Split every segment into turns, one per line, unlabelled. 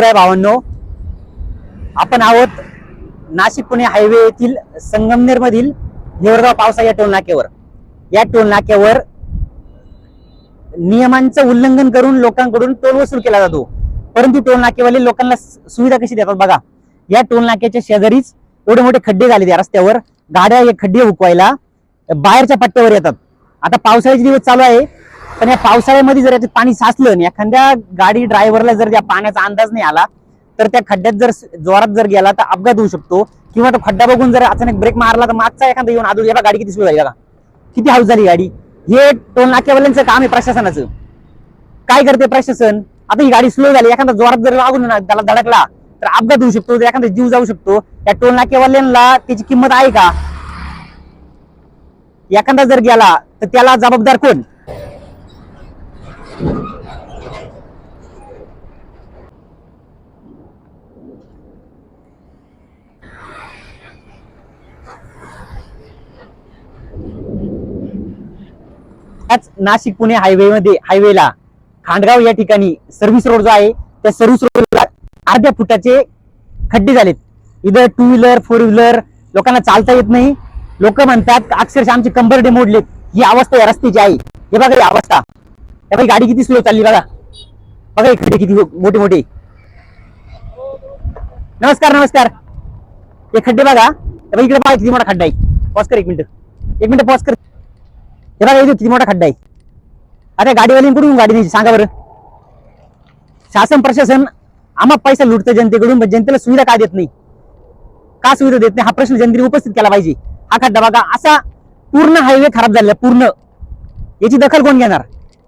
अभिप्राय भावांनो. आपण आहोत नाशिक पुणे हायवे येथील संगमनेर मधील हिवरगाव पावसा या टोल नाक्यावर या टोल नाक्यावर नियमांचं उल्लंघन करून लोकांकडून टोल वसूल केला जातो. परंतु टोल नाकेवाले लोकांना सुविधा कशी देतात बघा. या टोल नाक्याच्या शेजारीच एवढे मोठे खड्डे झाले त्या रस्त्यावर. गाड्या हे खड्डे हुकवायला बाहेरच्या पट्ट्यावर येतात. आता पावसाळ्याचे दिवस चालू आहे. पण या पावसाळ्यामध्ये जर याच्यात पाणी साचलं आणि एखाद्या गाडी ड्रायव्हरला जर त्या पाण्याचा अंदाज नाही आला तर त्या खड्ड्यात जर जोरात जर गेला तर अपघात होऊ शकतो. किंवा तो खड्डा बघून जर अचानक ब्रेक मारला तर मागचा एखादा येऊन आदू बघा गाडी किती सुरू झाली का किती हाऊस झाली गाडी. हे टोल नाक्यावाल्यांचं काम आहे प्रशासनाचं. काय करते प्रशासन? आता ही गाडी स्लो झाली एखादा जोरात जर लागून त्याला धडकला तर अपघात होऊ शकतो एखादा जीव जाऊ शकतो. या टोल नाक्यावाल्यांना त्याची किंमत आहे का? एखादा जर गेला तर त्याला जबाबदार कोण? त्याच नाशिक पुणे हायवे मध्ये हायवेला खांडगाव या ठिकाणी सर्व्हिस रोड जो आहे त्या सर्व्हिस रोडला अर्ध्या फुटाचे खड्डे झालेत. इथं टू व्हीलर फोर व्हीलर लोकांना चालता येत नाही. लोक म्हणतात अक्षरशः आमचे कंबरडे मोडलेत. ही अवस्था या रस्त्याची आहे. हे बघा ही अवस्था. त्या गाडी किती स्लो चालली बघा. बघा खड्डे किती मोठे मोठे नमस्कार नमस्कार. हे खड्डे बघा. बघा इकडे बघा किती मोठा खड्डा आहे. पॉज कर एक मिनिट. एक मिनिट पॉज कर. हे बघा इथे किती मोठा खड्डा आहे. आता गाडीवाल्यांकडून गाडी न्यायची? सांगा बरं. शासन प्रशासन आम्हा पैसा लुटतं जनतेकडून पण जनतेला सुविधा का देत नाही? का सुविधा देत नाही? हा प्रश्न जनतेने उपस्थित केला पाहिजे. हा खड्डा बघा असा पूर्ण हायवे खराब झालेला पूर्ण. याची दखल कोण घेणार?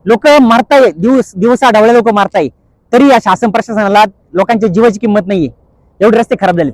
लोक मारताय दिवस दिवसा ढवळे लोक मारताय. तरी या शासन प्रशासनाला लोकांच्या जीवाची किंमत नाहीये. एवढे रस्ते खराब झालेत.